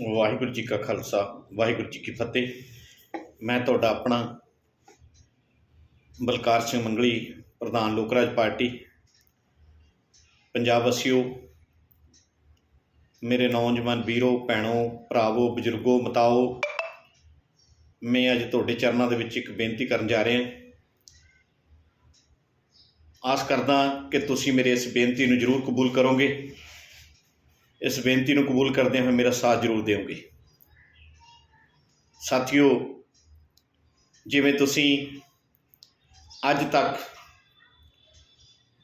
ਵਾਹਿਗੁਰੂ ਜੀ ਕਾ ਖਾਲਸਾ, ਵਾਹਿਗੁਰੂ ਜੀ ਕੀ ਫਤਿਹ। ਮੈਂ ਤੁਹਾਡਾ ਆਪਣਾ ਬਲਕਾਰ ਸਿੰਘ ਮੰਗਲੀ, ਪ੍ਰਧਾਨ ਲੋਕ ਰਾਜ ਪਾਰਟੀ। ਪੰਜਾਬ ਵਸਿਓ, ਮੇਰੇ ਨੌਜਵਾਨ ਵੀਰੋ, ਭੈਣੋ, ਭਰਾਵੋ, ਬਜ਼ੁਰਗੋ, ਮਤਾਓ, ਮੈਂ ਅੱਜ ਤੁਹਾਡੇ ਚਰਨਾਂ ਦੇ ਵਿੱਚ ਇੱਕ ਬੇਨਤੀ ਕਰਨ ਜਾ ਰਿਹਾ। ਆਸ ਕਰਦਾ ਕਿ ਤੁਸੀਂ ਮੇਰੇ ਇਸ ਬੇਨਤੀ ਨੂੰ ਜ਼ਰੂਰ ਕਬੂਲ ਕਰੋਗੇ। ਇਸ ਬੇਨਤੀ ਨੂੰ ਕਬੂਲ ਕਰਦੇ ਹੋਏ ਮੇਰਾ ਸਾਥ ਜ਼ਰੂਰ ਦਿਓਗੇ। ਸਾਥੀਓ, ਜਿਵੇਂ ਤੁਸੀਂ ਅੱਜ ਤੱਕ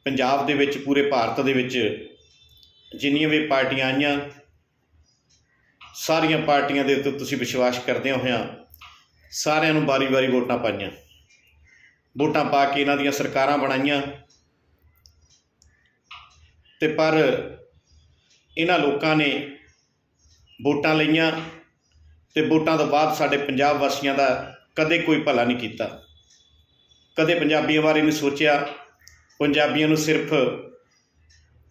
ਪੰਜਾਬ ਦੇ ਵਿੱਚ, ਪੂਰੇ ਭਾਰਤ ਦੇ ਵਿੱਚ ਜਿੰਨੀਆਂ ਵੀ ਪਾਰਟੀਆਂ ਆਈਆਂ, ਸਾਰੀਆਂ ਪਾਰਟੀਆਂ ਦੇ ਉੱਤੇ ਤੁਸੀਂ ਵਿਸ਼ਵਾਸ ਕਰਦੇ ਹੋਇਆਂ ਸਾਰਿਆਂ ਨੂੰ ਵਾਰੀ-ਵਾਰੀ ਵੋਟਾਂ ਪਾਈਆਂ। ਵੋਟਾਂ ਪਾ ਕੇ ਇਹਨਾਂ ਦੀਆਂ ਸਰਕਾਰਾਂ ਬਣਾਈਆਂ। ਤੇ ਪਰ ਇਹਨਾਂ ਲੋਕਾਂ ਨੇ ਵੋਟਾਂ ਲਈਆਂ ਤੇ ਵੋਟਾਂ ਤੋਂ ਬਾਅਦ ਸਾਡੇ ਪੰਜਾਬ ਵਾਸੀਆਂ ਦਾ ਕਦੇ ਕੋਈ ਭਲਾ ਨਹੀਂ ਕੀਤਾ। ਕਦੇ ਪੰਜਾਬੀਆਂ ਬਾਰੇ ਨਹੀਂ ਸੋਚਿਆ। ਪੰਜਾਬੀਆਂ ਨੂੰ ਸਿਰਫ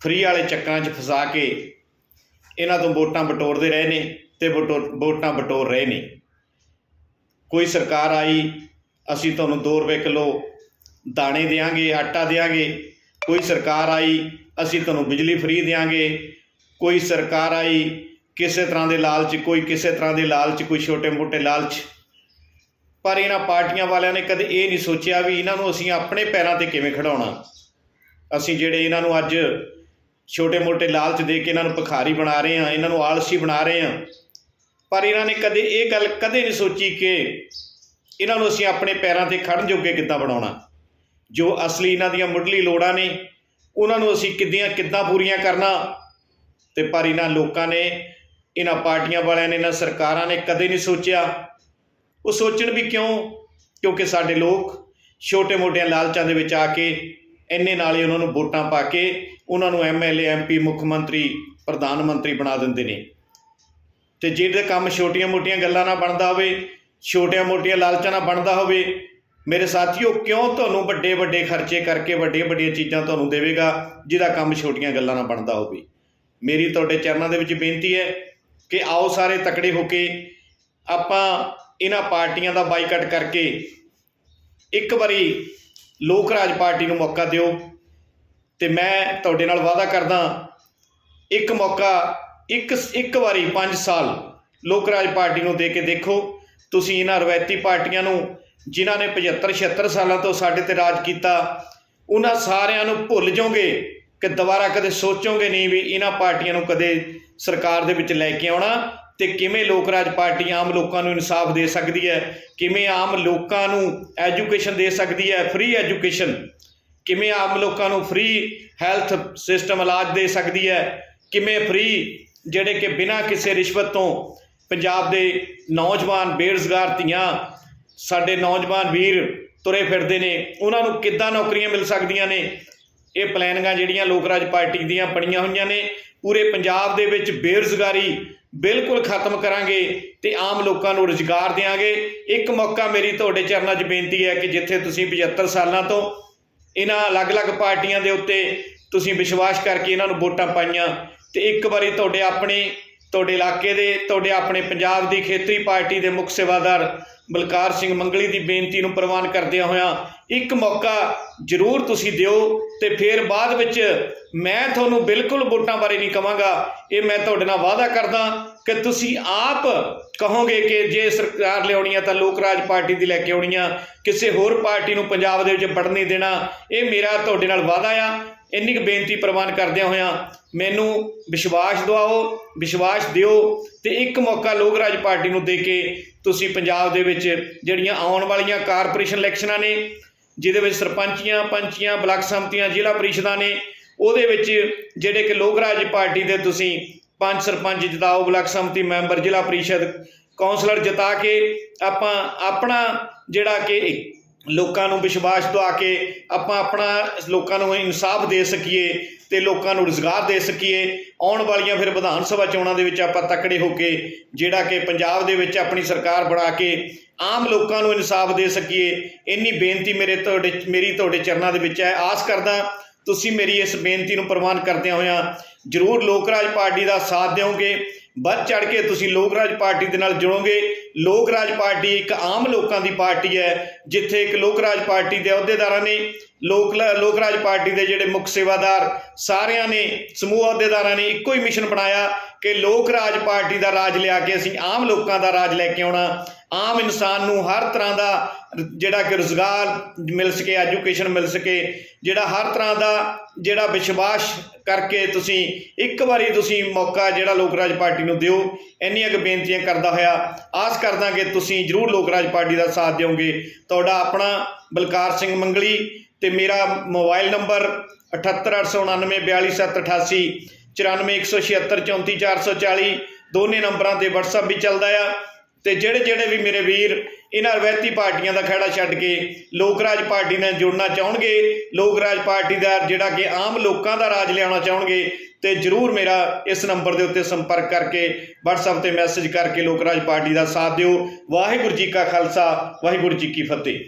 ਫਰੀ ਵਾਲੇ ਚੱਕਰਾਂ 'ਚ ਫਸਾ ਕੇ ਇਹਨਾਂ ਤੋਂ ਵੋਟਾਂ ਬਟੋਰਦੇ ਰਹੇ ਨੇ ਤੇ ਵਟੋ- ਵੋਟਾਂ ਬਟੋਰ ਰਹੇ ਨੇ। ਕੋਈ ਸਰਕਾਰ ਆਈ, ਅਸੀਂ ਤੁਹਾਨੂੰ 2 ਰੁਪਏ ਕਿਲੋ ਦਾਣੇ ਦੇਾਂਗੇ ਆਟਾ ਦੇਾਂਗੇ ਕੋਈ ਸਰਕਾਰ ਆਈ, ਅਸੀਂ ਤੁਹਾਨੂੰ ਬਿਜਲੀ ਫ੍ਰੀ ਦੇਾਂਗੇ ਕੋਈ ਸਰਕਾਰ ਆਈ ਕਿਸੇ ਤਰ੍ਹਾਂ ਦੇ ਲਾਲਚ, ਕੋਈ ਕਿਸੇ ਤਰ੍ਹਾਂ ਦੇ ਲਾਲਚ, ਕੋਈ ਛੋਟੇ-ਮੋਟੇ ਲਾਲਚ। ਪਰ ਇਹਨਾਂ ਪਾਰਟੀਆਂ ਵਾਲਿਆਂ ਨੇ ਕਦੇ ਇਹ ਨਹੀਂ ਸੋਚਿਆ ਵੀ ਇਹਨਾਂ ਨੂੰ ਅਸੀਂ ਆਪਣੇ ਪੈਰਾਂ ਤੇ ਕਿਵੇਂ ਖੜਾਉਣਾ। ਅਸੀਂ ਜਿਹੜੇ ਇਹਨਾਂ ਨੂੰ ਅੱਜ ਛੋਟੇ-ਮੋਟੇ ਲਾਲਚ ਦੇ ਕੇ ਇਹਨਾਂ ਨੂੰ ਭਖਾਰੀ ਬਣਾ ਰਹੇ ਹਾਂ, ਇਹਨਾਂ ਨੂੰ ਆਲਸੀ ਬਣਾ ਰਹੇ ਹਾਂ, ਪਰ ਇਹਨਾਂ ਨੇ ਕਦੇ ਇਹ ਗੱਲ ਕਦੇ ਨਹੀਂ ਸੋਚੀ ਕਿ ਇਹਨਾਂ ਨੂੰ ਅਸੀਂ ਆਪਣੇ ਪੈਰਾਂ ਤੇ ਖੜਨ ਜੋਗੇ ਕਿੱਦਾਂ ਬਣਾਉਣਾ। ਜੋ ਅਸਲੀ ਇਹਨਾਂ ਦੀਆਂ ਮੁੱਢਲੀ ਲੋੜਾਂ ਨੇ, ਉਹਨਾਂ ਨੂੰ ਅਸੀਂ ਕਿੱਦਾਂ ਕਿੱਦਾਂ ਪੂਰੀਆਂ ਕਰਨਾ ਤੇ ਪਰ ਇਹਨਾਂ ਲੋਕਾਂ ਨੇ, ਇਹਨਾਂ ਪਾਰਟੀਆਂ ਵਾਲਿਆਂ ਨੇ, ਇਹਨਾਂ ਸਰਕਾਰਾਂ ਨੇ ਕਦੇ ਨਹੀਂ ਸੋਚਿਆ। ਉਹ ਸੋਚਣ ਵੀ ਕਿਉਂ? ਕਿਉਂਕਿ ਸਾਡੇ ਲੋਕ ਛੋਟੇ-ਮੋਟਿਆਂ ਲਾਲਚਾਂ ਦੇ ਵਿੱਚ ਆ ਕੇ ਇੰਨੇ ਨਾਲ ਹੀ ਉਹਨਾਂ ਨੂੰ ਵੋਟਾਂ ਪਾ ਕੇ ਉਹਨਾਂ ਨੂੰ ਐਮਐਲਏ ਐਮਪੀ ਮੁੱਖ ਮੰਤਰੀ, ਪ੍ਰਧਾਨ ਮੰਤਰੀ ਬਣਾ ਦਿੰਦੇ ਨੇ। ਤੇ ਜਿਹੜੇ ਕੰਮ ਛੋਟੀਆਂ-ਮੋਟੀਆਂ ਗੱਲਾਂ ਨਾਲ ਬਣਦਾ ਹੋਵੇ ਛੋਟੀਆਂ-ਮੋਟੀਆਂ ਲਾਲਚਾਂ ਨਾਲ ਬਣਦਾ ਹੋਵੇ, ਮੇਰੇ ਸਾਥੀਓ, ਕਿਉਂ ਤੁਹਾਨੂੰ ਵੱਡੇ ਵੱਡੇ ਖਰਚੇ ਕਰਕੇ ਵੱਡੀਆਂ ਵੱਡੀਆਂ ਚੀਜ਼ਾਂ ਤੁਹਾਨੂੰ ਦੇਵੇਗਾ, ਜਿਹਦਾ ਕੰਮ ਛੋਟੀਆਂ ਗੱਲਾਂ ਨਾਲ ਬਣਦਾ ਹੋਵੇ? ਮੇਰੀ ਤੁਹਾਡੇ ਚਰਨਾਂ ਦੇ ਵਿੱਚ ਬੇਨਤੀ ਹੈ ਕਿ ਆਓ ਸਾਰੇ ਤਕੜੇ ਹੋ ਕੇ ਆਪਾਂ ਇਹਨਾਂ ਪਾਰਟੀਆਂ ਦਾ ਬਾਈਕਾਟ ਕਰਕੇ ਇੱਕ ਵਾਰੀ ਲੋਕ ਰਾਜ ਪਾਰਟੀ ਨੂੰ ਮੌਕਾ ਦਿਓ ਤੇ ਮੈਂ ਤੁਹਾਡੇ ਨਾਲ ਵਾਅਦਾ ਕਰਦਾ ਇੱਕ ਮੌਕਾ, ਇੱਕ ਇੱਕ ਵਾਰੀ 5 ਸਾਲ ਲੋਕ ਰਾਜ ਪਾਰਟੀ ਨੂੰ ਦੇ ਕੇ ਦੇਖੋ। ਤੁਸੀਂ ਇਹਨਾਂ ਰਵਾਇਤੀ ਪਾਰਟੀਆਂ ਨੂੰ ਜਿਨ੍ਹਾਂ ਨੇ 75 76 ਸਾਲਾਂ ਤੋਂ ਸਾਡੇ ਤੇ ਰਾਜ ਕੀਤਾ, ਉਹਨਾਂ ਸਾਰਿਆਂ ਨੂੰ ਭੁੱਲ ਜਾਓਗੇ। ਕਿ ਦੁਬਾਰਾ ਕਦੇ ਸੋਚੋਗੇ ਨਹੀਂ ਵੀ ਇਹਨਾਂ ਪਾਰਟੀਆਂ ਨੂੰ ਕਦੇ ਸਰਕਾਰ ਦੇ ਵਿੱਚ ਲੈ ਕੇ ਆਉਣਾ ਤੇ ਕਿਵੇਂ ਲੋਕ ਰਾਜ ਪਾਰਟੀ ਆਮ ਲੋਕਾਂ ਨੂੰ ਇਨਸਾਫ ਦੇ ਸਕਦੀ ਹੈ? ਕਿਵੇਂ ਆਮ ਲੋਕਾਂ ਨੂੰ ਐਜੂਕੇਸ਼ਨ ਦੇ ਸਕਦੀ ਹੈ? Free education. ਕਿਵੇਂ ਆਮ ਲੋਕਾਂ ਨੂੰ ਫ੍ਰੀ ਹੈਲਥ ਸਿਸਟਮ ਇਲਾਜ ਦੇ ਸਕਦੀ ਹੈ? ਕਿਵੇਂ ਫ੍ਰੀ ਜਿਹੜੇ ਕਿ ਬਿਨਾਂ ਕਿਸੇ ਰਿਸ਼ਵਤ ਤੋਂ ਪੰਜਾਬ ਦੇ ਨੌਜਵਾਨ ਬੇਰੁਜ਼ਗਾਰ ਧੀਆਂ, ਸਾਡੇ ਨੌਜਵਾਨ ਵੀਰ ਤੁਰੇ ਫਿਰਦੇ ਨੇ, ਉਹਨਾਂ ਨੂੰ ਕਿੱਦਾਂ ਨੌਕਰੀਆਂ ਮਿਲ ਸਕਦੀਆਂ ਨੇ? ਇਹ ਪਲੈਨਿੰਗਾਂ ਜਿਹੜੀਆਂ ਲੋਕ ਰਾਜ ਪਾਰਟੀ ਦੀਆਂ ਬਣੀਆਂ ਹੋਈਆਂ ਨੇ, ਪੂਰੇ ਪੰਜਾਬ ਦੇ ਵਿੱਚ ਬੇਰੁਜ਼ਗਾਰੀ ਬਿਲਕੁਲ ਖਤਮ ਕਰਾਂਗੇ ਤੇ ਆਮ ਲੋਕਾਂ ਨੂੰ ਰੁਜ਼ਗਾਰ ਦੇਵਾਂਗੇ ਇੱਕ ਮੌਕਾ ਮੇਰੀ ਤੁਹਾਡੇ ਚਰਨਾਂ 'ਚ ਬੇਨਤੀ ਹੈ ਕਿ ਜਿੱਥੇ ਤੁਸੀਂ 75 ਸਾਲਾਂ ਤੋਂ ਇਹਨਾਂ ਅਲੱਗ-ਅਲੱਗ ਪਾਰਟੀਆਂ ਦੇ ਉੱਤੇ ਤੁਸੀਂ ਵਿਸ਼ਵਾਸ ਕਰਕੇ ਇਹਨਾਂ ਨੂੰ ਵੋਟਾਂ ਪਾਈਆਂ ਤੇ ਇੱਕ ਵਾਰੀ ਤੁਹਾਡੇ ਆਪਣੇ, ਤੁਹਾਡੇ ਇਲਾਕੇ ਦੇ, ਤੁਹਾਡੇ ਆਪਣੇ ਪੰਜਾਬ ਦੀ ਖੇਤਰੀ ਪਾਰਟੀ ਦੇ ਮੁੱਖ ਸੇਵਾਦਾਰ ਬਲਕਾਰ ਸਿੰਘ ਮੰਗਲੀ ਦੀ ਬੇਨਤੀ ਨੂੰ ਪ੍ਰਵਾਨ ਕਰਦਿਆਂ ਹੋਇਆਂ ਇੱਕ ਮੌਕਾ ਜ਼ਰੂਰ ਤੁਸੀਂ ਦਿਓ ਤੇ ਫਿਰ ਬਾਅਦ ਵਿੱਚ ਮੈਂ ਤੁਹਾਨੂੰ ਬਿਲਕੁਲ ਵੋਟਾਂ ਬਾਰੇ ਨਹੀਂ ਕਵਾਂਗਾ। ਇਹ ਮੈਂ ਤੁਹਾਡੇ ਨਾਲ ਵਾਅਦਾ ਕਰਦਾ ਕਿ ਤੁਸੀਂ ਆਪ ਕਹੋਗੇ ਕਿ ਜੇ ਸਰਕਾਰ ਲਿਆਉਣੀ ਆ ਤਾਂ ਲੋਕ ਰਾਜ ਪਾਰਟੀ ਦੀ ਲੈ ਕੇ ਆਉਣੀ ਆ। ਕਿਸੇ ਹੋਰ ਪਾਰਟੀ ਨੂੰ ਪੰਜਾਬ ਦੇ ਵਿੱਚ ਵੜਨ ਨਹੀਂ ਦੇਣਾ। ਇਹ ਮੇਰਾ ਤੁਹਾਡੇ ਨਾਲ ਵਾਅਦਾ ਆ। ਇੰਨੀ ਕੁ ਬੇਨਤੀ ਪ੍ਰਵਾਨ ਕਰਦਿਆਂ ਹੋਇਆਂ ਮੈਨੂੰ ਵਿਸ਼ਵਾਸ ਦਿਵਾਓ, ਵਿਸ਼ਵਾਸ ਦਿਓ ਤੇ ਇੱਕ ਮੌਕਾ ਲੋਕ ਰਾਜ ਪਾਰਟੀ ਨੂੰ ਦੇ ਕੇ ਤੁਸੀਂ ਪੰਜਾਬ ਦੇ ਵਿੱਚ ਜਿਹੜੀਆਂ ਆਉਣ ਵਾਲੀਆਂ ਕਾਰਪੋਰੇਸ਼ਨ ਇਲੈਕਸ਼ਨਾਂ ਨੇ, ਜਿਹਦੇ ਵਿੱਚ ਸਰਪੰਚੀਆਂ, ਪੰਚੀਆਂ, ਬਲਾਕ ਸਮਤੀਆਂ, ਜ਼ਿਲ੍ਹਾ ਪਰਿਸ਼ਦਾਂ ਨੇ, ਉਹਦੇ ਵਿੱਚ ਜਿਹੜੇ ਕਿ ਲੋਕ ਰਾਜ ਪਾਰਟੀ ਦੇ ਤੁਸੀਂ ਪੰਜ ਸਰਪੰਚ ਜਿਤਾਓ, ਬਲਾਕ ਸਮਤੀ ਮੈਂਬਰ, ਜ਼ਿਲ੍ਹਾ ਪ੍ਰੀਸ਼ਦ, ਕੌਂਸਲਰ ਜਿਤਾ ਕੇ ਆਪਾਂ ਆਪਣਾ ਜਿਹੜਾ ਕਿ ਲੋਕਾਂ ਨੂੰ ਵਿਸ਼ਵਾਸ ਦਵਾ ਕੇ ਆਪਾਂ ਆਪਣਾ ਲੋਕਾਂ ਨੂੰ ਇਨਸਾਫ ਦੇ ਸਕੀਏ ਤੇ ਲੋਕਾਂ ਨੂੰ ਰੁਜ਼ਗਾਰ ਦੇ ਸਕੀਏ, ਆਉਣ ਵਾਲੀਆਂ ਫਿਰ ਵਿਧਾਨ ਸਭਾ ਚੋਣਾਂ ਦੇ ਵਿੱਚ ਆਪਾਂ ਤਕੜੇ ਹੋ ਕੇ, ਜਿਹੜਾ ਕਿ ਪੰਜਾਬ ਦੇ ਵਿੱਚ ਆਪਣੀ ਸਰਕਾਰ ਬਣਾ ਕੇ ਆਮ ਲੋਕਾਂ ਨੂੰ ਇਨਸਾਫ ਦੇ ਸਕੀਏ, ਇੰਨੀ ਬੇਨਤੀ ਮੇਰੇ ਤੁਹਾਡੇ, ਮੇਰੀ ਤੁਹਾਡੇ ਚਰਨਾਂ ਦੇ ਵਿੱਚ ਹੈ। ਆਸ ਕਰਦਾ ਤੁਸੀਂ ਮੇਰੀ ਇਸ ਬੇਨਤੀ ਨੂੰ ਪ੍ਰਵਾਨ ਕਰਦਿਆਂ ਹੋਇਆਂ ਜਰੂਰ ਲੋਕ ਰਾਜ ਪਾਰਟੀ ਦਾ ਸਾਥ ਦਿਓਗੇ। ਵੱਧ ਚੜ ਕੇ ਤੁਸੀਂ ਲੋਕ ਰਾਜ ਪਾਰਟੀ ਦੇ ਨਾਲ ਜੁੜੋਗੇ। ਲੋਕ ਰਾਜ ਪਾਰਟੀ ਇੱਕ ਆਮ ਲੋਕਾਂ ਦੀ ਪਾਰਟੀ ਹੈ, ਜਿੱਥੇ ਇੱਕ ਲੋਕ ਰਾਜ ਪਾਰਟੀ ਦੇ ਅਹੁਦੇਦਾਰਾਂ ਨੇ, ਲੋਕ ਲੋਕ ਰਾਜ ਪਾਰਟੀ ਦੇ ਜਿਹੜੇ ਮੁੱਖ ਸੇਵਾਦਾਰ ਸਾਰਿਆਂ ਨੇ, ਸਮੂਹ ਅਹੁਦੇਦਾਰਾਂ ਨੇ ਇੱਕੋ ਹੀ ਮਿਸ਼ਨ ਬਣਾਇਆ ਕਿ ਲੋਕ ਰਾਜ ਪਾਰਟੀ ਦਾ ਰਾਜ ਲਿਆ ਕੇ ਅਸੀਂ ਆਮ ਲੋਕਾਂ ਦਾ ਰਾਜ ਲੈ ਕੇ ਆਉਣਾ। ਆਮ ਇਨਸਾਨ ਨੂੰ ਹਰ ਤਰ੍ਹਾਂ ਦਾ ਜਿਹੜਾ ਕਿ ਰੁਜ਼ਗਾਰ ਮਿਲ ਸਕੇ, ਐਜੂਕੇਸ਼ਨ ਮਿਲ ਸਕੇ, ਜਿਹੜਾ ਹਰ ਤਰ੍ਹਾਂ ਦਾ ਜਿਹੜਾ ਵਿਸ਼ਵਾਸ ਕਰਕੇ ਤੁਸੀਂ ਇੱਕ ਵਾਰੀ ਤੁਸੀਂ ਮੌਕਾ ਜਿਹੜਾ ਲੋਕ ਰਾਜ ਪਾਰਟੀ ਨੂੰ ਦਿਓ, ਇੰਨੀਆਂ ਕੁ ਬੇਨਤੀਆਂ ਕਰਦਾ ਹੋਇਆ, ਆਸ ਕਰਦਾ ਕਿ ਤੁਸੀਂ ਜ਼ਰੂਰ ਲੋਕ ਰਾਜ ਪਾਰਟੀ ਦਾ ਸਾਥ ਦਿਓਗੇ। ਤੁਹਾਡਾ ਆਪਣਾ ਬਲਕਾਰ ਸਿੰਘ ਮੰਗਲੀ ਤੇ ਮੇਰਾ ਮੋਬਾਈਲ ਨੰਬਰ 7889942788 9416734440 ਦੋਨੇ ਨੰਬਰਾਂ ਤੇ WhatsApp ਵੀ ਚੱਲਦਾ ਆ। ਤੇ ਜਿਹੜੇ ਜਿਹੜੇ ਵੀ ਮੇਰੇ ਵੀਰ ਇਹਨਾਂ ਰਵਾਇਤੀ ਪਾਰਟੀਆਂ ਦਾ ਖਹਿੜਾ ਛੱਡ ਕੇ ਲੋਕ ਰਾਜ ਪਾਰਟੀ ਨਾਲ ਜੁੜਨਾ ਚਾਹਣਗੇ ਲੋਕ ਰਾਜ ਪਾਰਟੀ ਦਾ ਜਿਹੜਾ ਕਿ ਆਮ ਲੋਕਾਂ ਦਾ ਰਾਜ ਲਿਆਉਣਾ ਚਾਹਣਗੇ, ਤੇ ਜਰੂਰ ਮੇਰਾ ਇਸ ਨੰਬਰ ਦੇ ਉੱਤੇ ਸੰਪਰਕ ਕਰਕੇ WhatsApp ਤੇ ਮੈਸੇਜ ਕਰਕੇ ਲੋਕ ਰਾਜ ਪਾਰਟੀ ਦਾ ਸਾਥ ਦਿਓ। ਵਾਹਿਗੁਰੂ ਜੀ ਕਾ ਖਾਲਸਾ, ਵਾਹਿਗੁਰੂ ਜੀ ਕੀ ਫਤਿਹ।